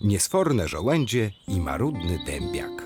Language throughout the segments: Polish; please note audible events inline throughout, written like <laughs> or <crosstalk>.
Niesforne żołędzie i marudny dębiak.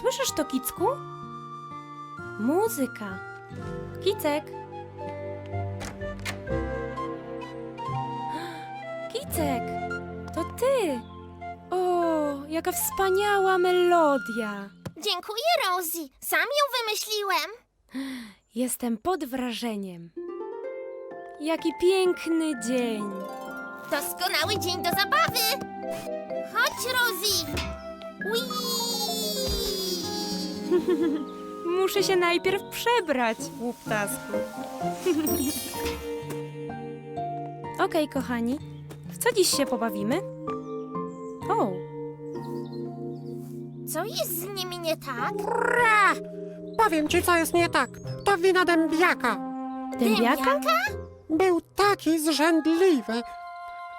Słyszysz to, Kicku? Muzyka. Kicek. <gasps> Kicek, to ty. O, jaka wspaniała melodia. Dziękuję, Rosie. Sam ją wymyśliłem. Jestem pod wrażeniem. Jaki piękny dzień. Doskonały dzień do zabawy. Chodź, Rosie. Whee! <laughs> Muszę się najpierw przebrać, łuptasku. <laughs> Okej, kochani. W co dziś się pobawimy? O, Co jest z nimi nie tak? Ra! Powiem ci, co jest nie tak. To wina dębiaka. dębiaka? Był taki zrzędliwy.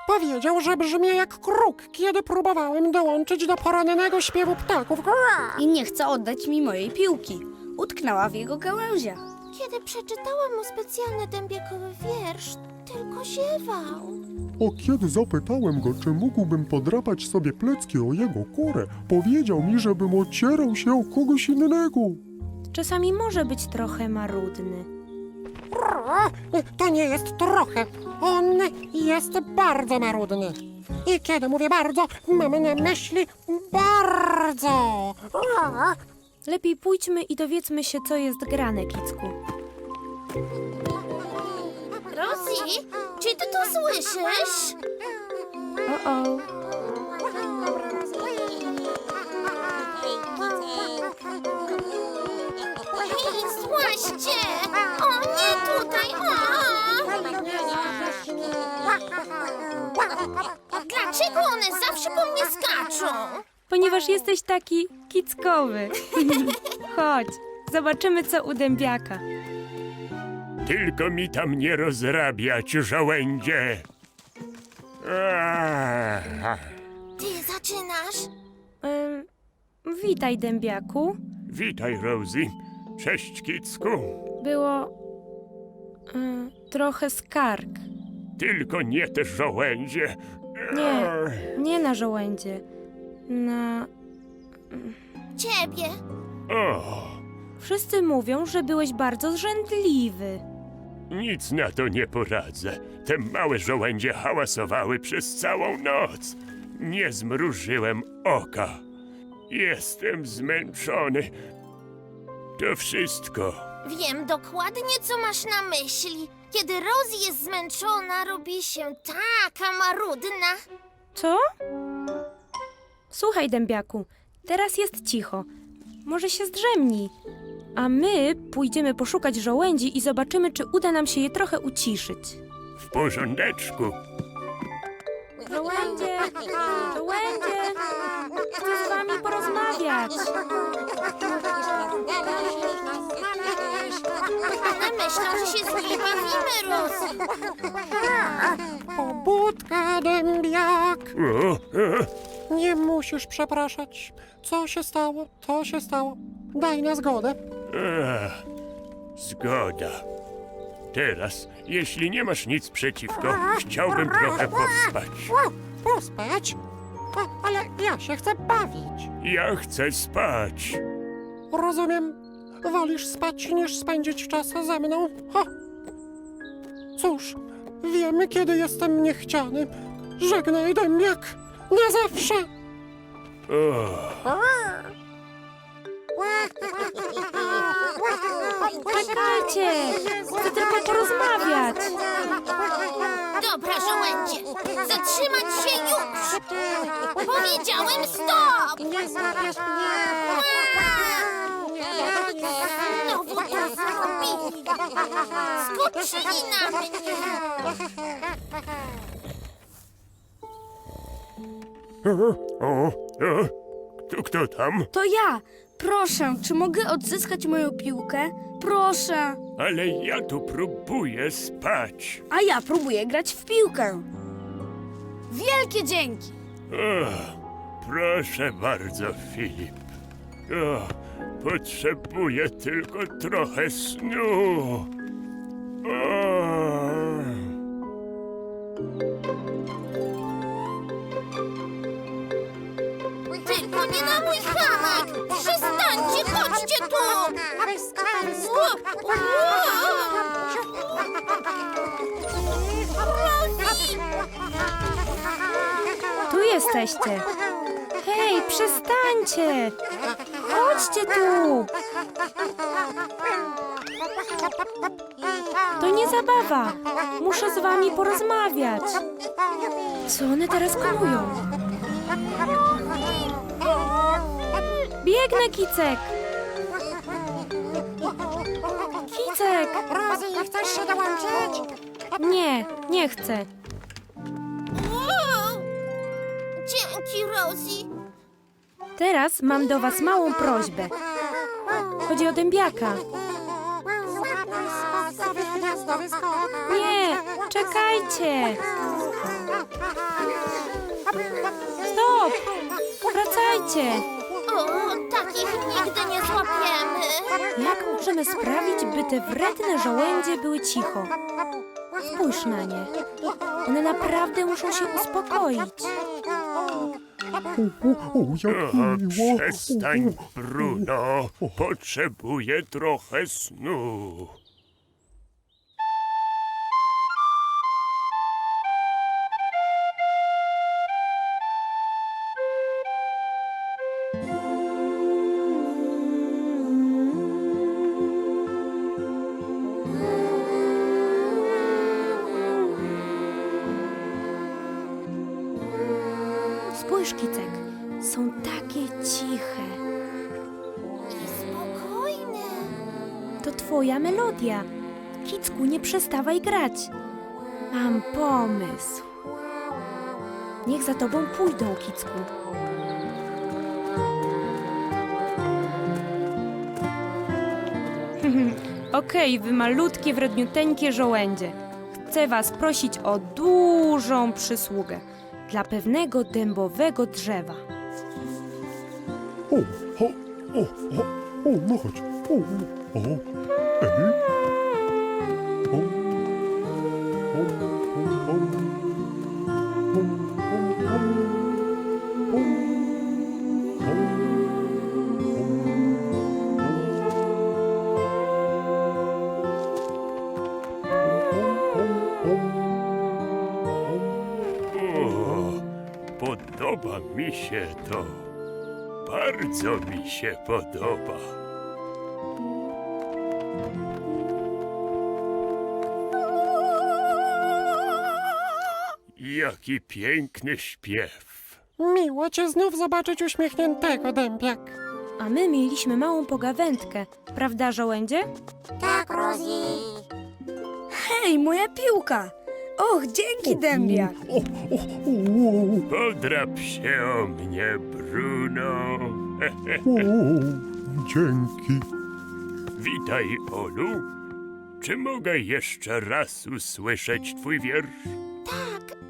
Powiedział, że brzmię jak kruk, kiedy próbowałem dołączyć do porannego śpiewu ptaków. Ra! i nie chce oddać mi mojej piłki. Utknęła w jego gałęziach. Kiedy przeczytałam mu specjalny dębiakowy wiersz, tylko ziewał. A kiedy zapytałem go, czy mógłbym podrapać sobie plecki o jego kurę, powiedział mi, żebym ocierał się o kogoś innego. Czasami może być trochę marudny. To nie jest trochę. On jest bardzo marudny. I kiedy mówię bardzo, mam na myśli bardzo. Lepiej pójdźmy i dowiedzmy się, co jest grane, Kicku. Rosie, czy ty to słyszysz? O-o. Hej, złaście! O, nie tutaj! O! Dlaczego one zawsze po mnie skaczą? Ponieważ jesteś taki kickowy. <laughs> Chodź, zobaczymy, co u dębiaka. Tylko mi tam nie rozrabiać, żołędzie. Aaaa. Ty zaczynasz? Ym, witaj, dębiaku. Witaj, Rosie. Cześć, Kicku. Było... trochę skarg. Tylko nie te żołędzie. Nie, nie na żołędzie. Na... Ciebie. O, Wszyscy mówią, że byłeś bardzo zrzędliwy. Nic na to nie poradzę. Te małe żołędzie hałasowały przez całą noc. Nie zmrużyłem oka. Jestem zmęczony. To wszystko. Wiem dokładnie, co masz na myśli. Kiedy Rosie jest zmęczona, robi się taka marudna. Co? Słuchaj, dębiaku, teraz jest cicho. Może się zdrzemnij. A my pójdziemy poszukać żołędzi i zobaczymy, czy uda nam się je trochę uciszyć. W porządeczku. Żołędzie! Żołędzie! Chcę z wami porozmawiać. One myślą, że się z nimi bawimy, Rosie. Pobudka, dębiak. O, o. Nie musisz przepraszać. Co się stało, to się stało. Daj na zgodę. Ech, zgoda. Teraz, jeśli nie masz nic przeciwko, chciałbym trochę pospać. O, pospać? A, ale ja się chcę bawić. Ja chcę spać. Rozumiem. Wolisz spać niż spędzić czas ze mną? Ha. Cóż, wiemy, kiedy jestem niechciany. Żegnaj, dębiak. Na zawsze. O, Czekajcie! Chcę tylko porozmawiać. Dobra, żołędzie, zatrzymać się już! Powiedziałem stop! Nie zabierz mnie. Znowu to zrobili! Skoczyli na mnie! <laughs> o, o. Kto, kto tam? To ja! Proszę, czy mogę odzyskać moją piłkę? Proszę! Ale ja tu próbuję spać. A ja próbuję grać w piłkę. Wielkie dzięki! O, proszę bardzo, Filip. O, potrzebuję tylko trochę snu. O. Tu jesteście. Hej, przestańcie! Chodźcie tu! To nie zabawa. Muszę z wami porozmawiać. Co one teraz konują? Biegnę, Kicek! Kicek! Rosie, chcesz się dołączyć? Nie, nie chcę. Wow! Dzięki, Rosie. Teraz mam do was małą prośbę. Chodzi o dębiaka. Sobie gniazdowy skok. Nie, czekajcie! Stop! Wracajcie! O, takich nigdy nie złapiemy. Jak możemy sprawić, by te wredne żołędzie były cicho? Spójrz na nie. One naprawdę muszą się uspokoić. O, o, jak miło. przestań, Bruno. Potrzebuję trochę snu. Spójrz, Kicek. Są takie ciche. I spokojne. To twoja melodia. Kicku, nie przestawaj grać. Mam pomysł. Niech za tobą pójdą, Kicku. <laughs> Okej, wy malutkie, wredniuteńkie żołędzie. Chcę was prosić o dużą przysługę dla pewnego dębowego drzewa. O, o, o, o, o, no chodź. O, o, o. Ej. Bardzo mi się podoba. Jaki piękny śpiew. Miło cię znów zobaczyć uśmiechniętego, dębiak. A my mieliśmy małą pogawędkę, prawda, żołędzie? Tak, Rosie. Hej, moja piłka! Och, dzięki, dębiak! Podrap się o mnie, Bruno. O. <laughs> Dzięki. Witaj, Olu. Czy mogę jeszcze raz usłyszeć twój wiersz? Tak. <clears throat>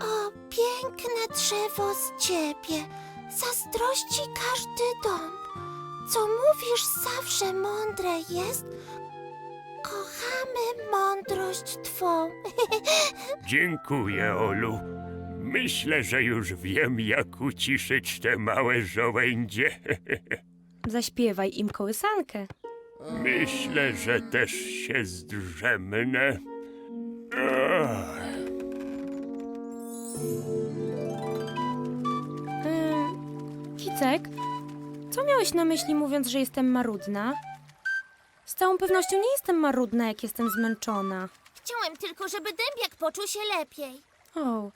O, piękne drzewo z ciebie. Zazdrości każdy dąb. Co mówisz zawsze mądre jest. Kochamy mądrość twą. <laughs> Dziękuję, Olu. Myślę, że już wiem, jak uciszyć te małe żołędzie. <laughs> Zaśpiewaj im kołysankę. Myślę, że też się zdrzemnę. Ach, Ym, Kicek, co miałeś na myśli mówiąc, że jestem marudna? Z całą pewnością nie jestem marudna, jak jestem zmęczona. Chciałem tylko, żeby dębiak poczuł się lepiej. O,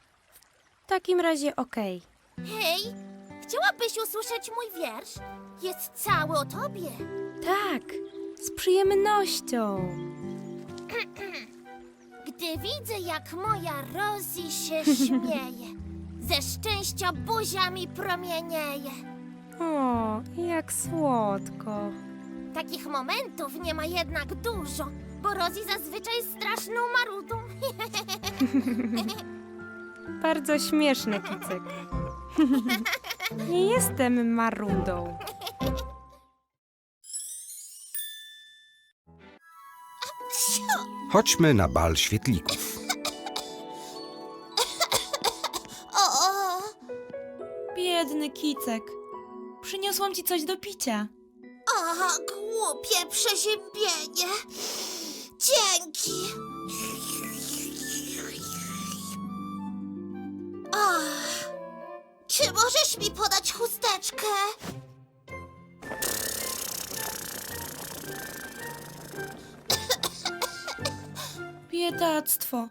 takim razie okej. Hej, chciałabyś usłyszeć mój wiersz? Jest cały o tobie. Tak, z przyjemnością. <clears throat> Gdy widzę, jak moja Rosie się <laughs> śmieje, ze szczęścia buzia mi promienieje. O, jak słodko. Takich momentów nie ma jednak dużo, bo Rosie zazwyczaj jest straszną marudą. <laughs> <laughs> Bardzo śmieszne, Kicek. <laughs> Nie jestem marudą. Chodźmy na bal świetlików. O, Biedny kicek. Przyniosłam ci coś do picia. o, głupie przeziębienie. Dzięki. Możesz mi podać chusteczkę? Biedactwo.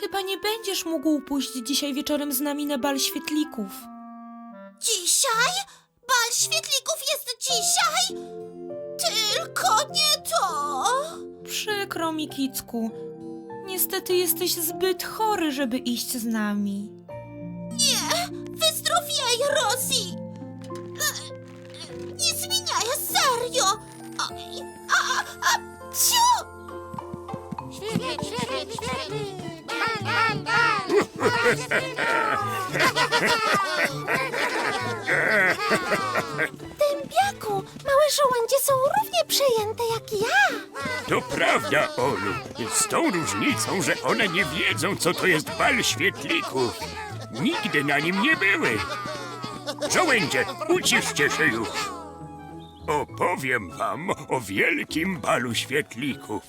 Chyba nie będziesz mógł pójść dzisiaj wieczorem z nami na bal świetlików. Dzisiaj? Bal świetlików jest dzisiaj? Tylko nie to. Przykro mi, kicku. Niestety jesteś zbyt chory, żeby iść z nami. Wyzdrowiej, e, Nie zmieniaj, serio! A, a, a, ciu! Dębiaku, małe żołędzie są równie przejęte jak ja. To prawda, Olu. Z tą różnicą, że one nie wiedzą, co to jest bal świetlików. Nigdy na nim nie były. Żołędzie, uciszcie się już. Opowiem wam o wielkim balu świetlików.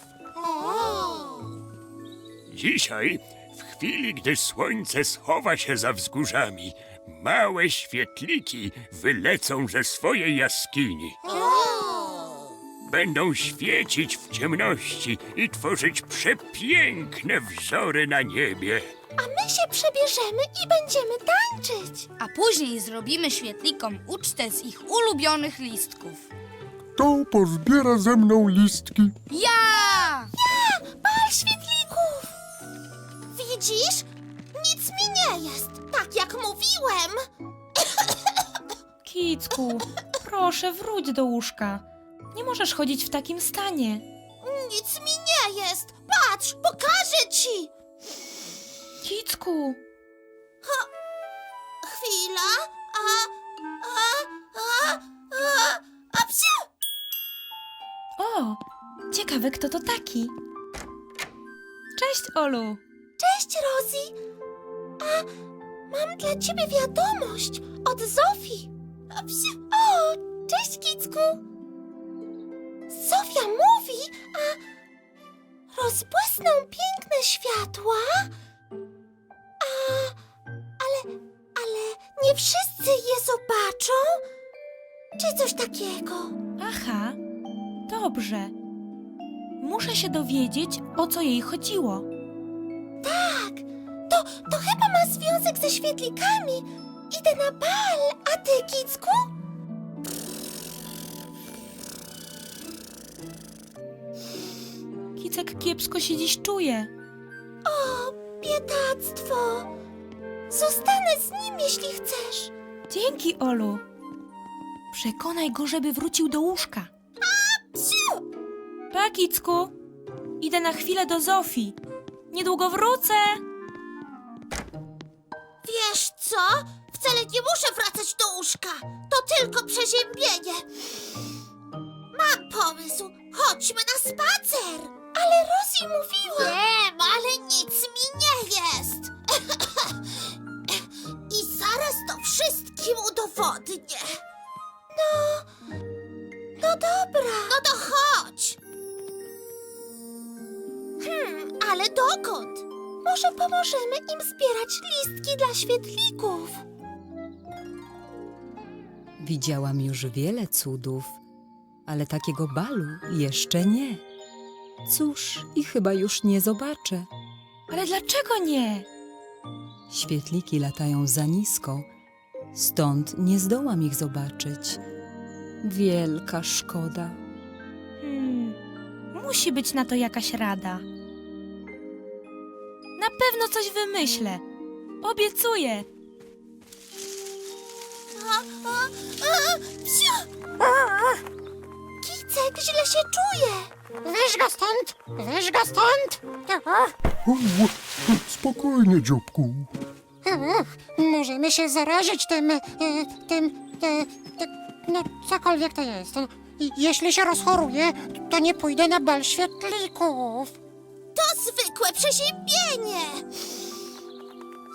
Dzisiaj, w chwili, gdy słońce schowa się za wzgórzami, małe świetliki wylecą ze swojej jaskini. Będą świecić w ciemności i tworzyć przepiękne wzory na niebie. Się przebierzemy i będziemy tańczyć. A później zrobimy świetlikom ucztę z ich ulubionych listków. To pozbiera ze mną listki. Ja! Bal świetlików! Widzisz? Nic mi nie jest, tak jak mówiłem. Kicku, proszę wróć do łóżka. Nie możesz chodzić w takim stanie. Nic mi nie jest. Patrz, pokażę ci. Kicku, Chwila. A, a, a, a, a psiu! o, ciekawe kto to taki. Cześć, Olu. Cześć, Rosie. A mam dla ciebie wiadomość od Zofii. A psiu. O, cześć, Kicku. Zofia mówi, a rozbłysną piękne światła, wszyscy je zobaczą? Czy coś takiego? Aha, dobrze. Muszę się dowiedzieć, o co jej chodziło. Tak, to, to chyba ma związek ze świetlikami. Idę na bal, a ty, Kicku? Kicek kiepsko się dziś czuje. O, biedactwo. Zostanę z nim, jeśli chcesz. Dzięki, Olu. Przekonaj go, żeby wrócił do łóżka. Psiu! Pa, Kicku. Idę na chwilę do Zofii. Niedługo wrócę. Wiesz co? Wcale nie muszę wracać do łóżka. To tylko przeziębienie. Mam pomysł. Chodźmy na spacer. Ale Rosie mówiła... Wiem, ale nic mi nie jest. <laughs> Wszystkim udowodnię. No... No dobra. No to chodź. Hmm, ale dokąd? Może pomożemy im zbierać listki dla świetlików. Widziałam już wiele cudów, ale takiego balu jeszcze nie. Cóż, i chyba już nie zobaczę. Ale dlaczego nie? Świetliki latają za nisko, stąd nie zdołam ich zobaczyć. Wielka szkoda. Hmm, musi być na to jakaś rada. Na pewno coś wymyślę. Obiecuję. A, a, a, psiu! Kicek źle się czuje. Weź go stąd! Weź go stąd! Spokojnie, dzióbku. Możemy się zarazić tym, e, tym, e, te, no cokolwiek to jest. I jeśli się rozchoruję, to nie pójdę na bal świetlików. To zwykłe przeziębienie.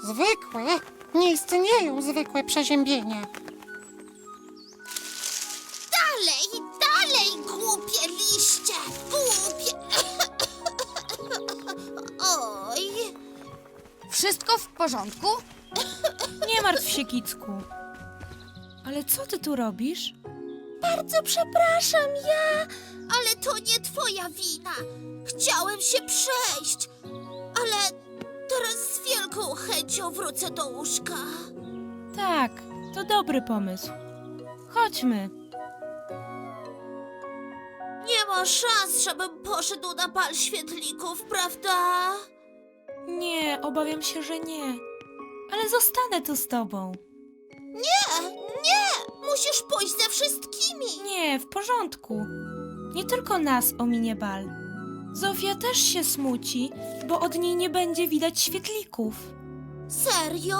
Zwykłe? Nie istnieją zwykłe przeziębienia. Dalej, dalej, głupie liście. Głupie. <laughs> Oj. Wszystko w porządku? Nie martw się, Kicku. Ale co ty tu robisz? Bardzo przepraszam, ja. Ale to nie twoja wina. Chciałem się przejść. Ale teraz z wielką chęcią wrócę do łóżka. Tak, to dobry pomysł. Chodźmy. Nie ma szans, żebym poszedł na bal świetlików, prawda? Nie, obawiam się, że nie. Ale zostanę tu z tobą. Nie, nie! Musisz pójść ze wszystkimi. Nie, w porządku. Nie tylko nas ominie bal. Zofia też się smuci, bo od niej nie będzie widać świetlików. Serio?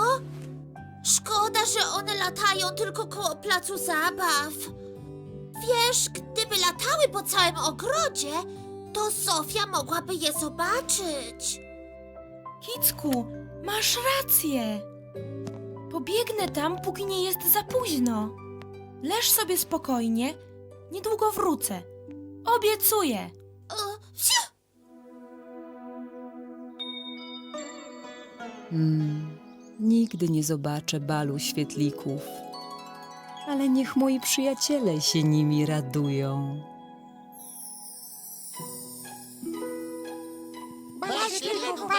Szkoda, że one latają tylko koło placu zabaw. Wiesz, gdyby latały po całym ogrodzie, to Sofia mogłaby je zobaczyć. Kicku, masz rację. Pobiegnę tam, póki nie jest za późno. Leż sobie spokojnie, niedługo wrócę. Obiecuję. Hmm, nigdy nie zobaczę balu świetlików. Ale niech moi przyjaciele się nimi radują.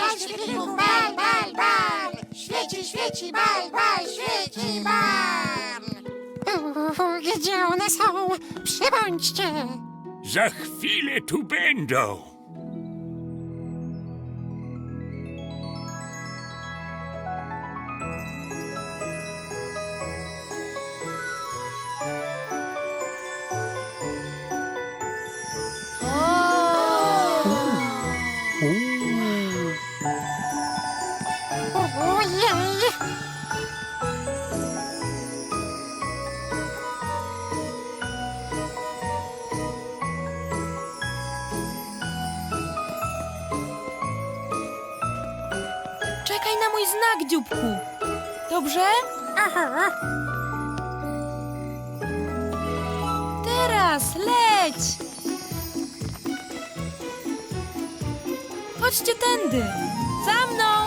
Bal świetlików, bal, bal, bal! Świeci, świeci, bal, bal, świeci, bal! Gdzie one są? Przybądźcie! Za chwilę tu będą. Na mój znak, dzióbku. Dobrze? Aha! Teraz, leć! Chodźcie tędy. Za mną!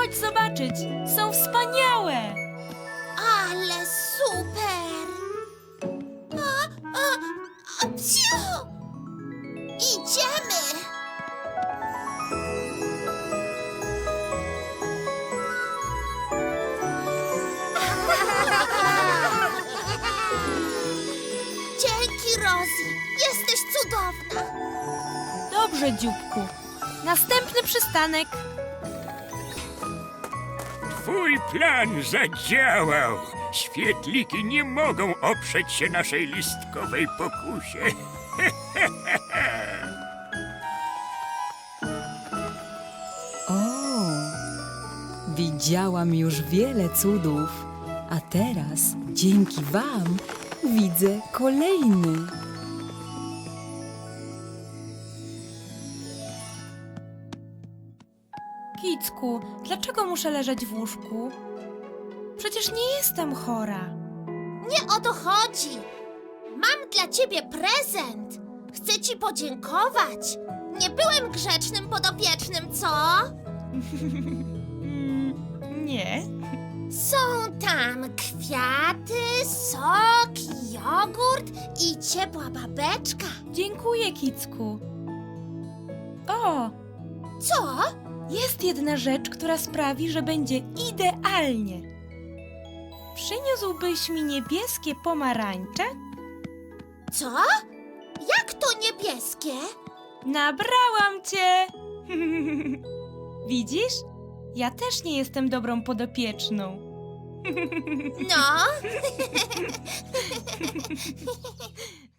Chodź zobaczyć. Są wspaniałe. Ale super! A, a, a, psiu! Idziemy! <laughs> Dzięki, Rosie! Jesteś cudowna! Dobrze, dzióbku. Następny przystanek. Twój plan zadziałał. Świetliki nie mogą oprzeć się naszej listkowej pokusie. <laughs> O, widziałam już wiele cudów, a teraz dzięki Wam widzę kolejny. Kicku, dlaczego muszę leżeć w łóżku? Przecież nie jestem chora. Nie o to chodzi. Mam dla ciebie prezent. Chcę ci podziękować. Nie byłem grzecznym podopiecznym, co? <laughs> Nie. Są tam kwiaty, sok, jogurt i ciepła babeczka. Dziękuję, Kicku. O, Co? Jest jedna rzecz, która sprawi, że będzie idealnie. Przyniósłbyś mi niebieskie pomarańcze? Co? Jak to niebieskie? Nabrałam cię! <laughs> Widzisz? Ja też nie jestem dobrą podopieczną. No. <laughs> <laughs>